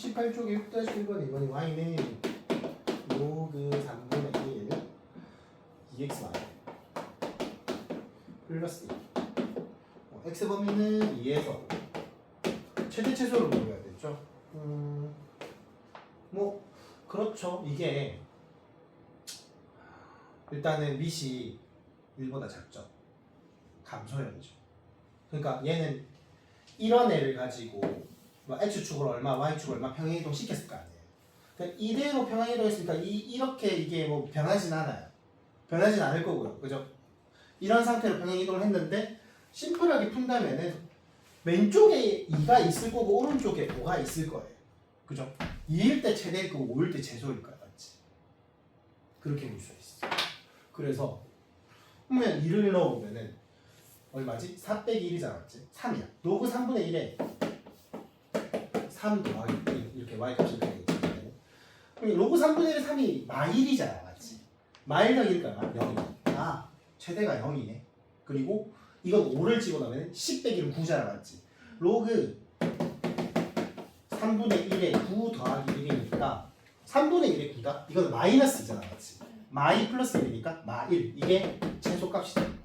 18쪽에 6-1번 2번이 y는 로그 3분의 1 2x y 플러스 1 어, x 범위는 2에서 최대 최소를 모여야 되죠? 음, 뭐 그렇죠. 이게 일단은 밑이 1보다 작죠. 감소형이죠. 그러니까 얘는 이런 애를 가지고 뭐 x축을 얼마 y축을 얼마 평행이동 시켰을 거 아니에요. 그러니까 이대로 평행이동했으니까 이, 이렇게 이게 뭐 변하진 않아요. 변하진 않을 거고요. 그죠? 이런 상태로 평행이동을 했는데 심플하게 푼다면은 왼쪽에 2가 있을 거고 오른쪽에 5가 있을 거예요. 그죠? 2일 때 최대일 거고 5일 때 최소일 거야 맞지 그렇게 볼 수 있어. 그래서 그러면 2를 넣어보면은 얼마지? 4 빼기 1이잖아 맞지? 3이야. 로그 3분의 1에 3 더하기 1 이렇게 y 값을 내겠지 그럼 로그 3분의 1에 3이 마일이잖아 맞지? 마일 1가 0이야 아 최대가 0이네 그리고 이건 5를 집어넣으면 10 빼기 1은 9잖아 맞지? 로그 3분의 1에 9 더하기 1이니까 3분의 1에 9다? 이건 마이너스 있잖아 맞지? 마이 플러스 1이니까 마 1 이게 최소값이 되는 거지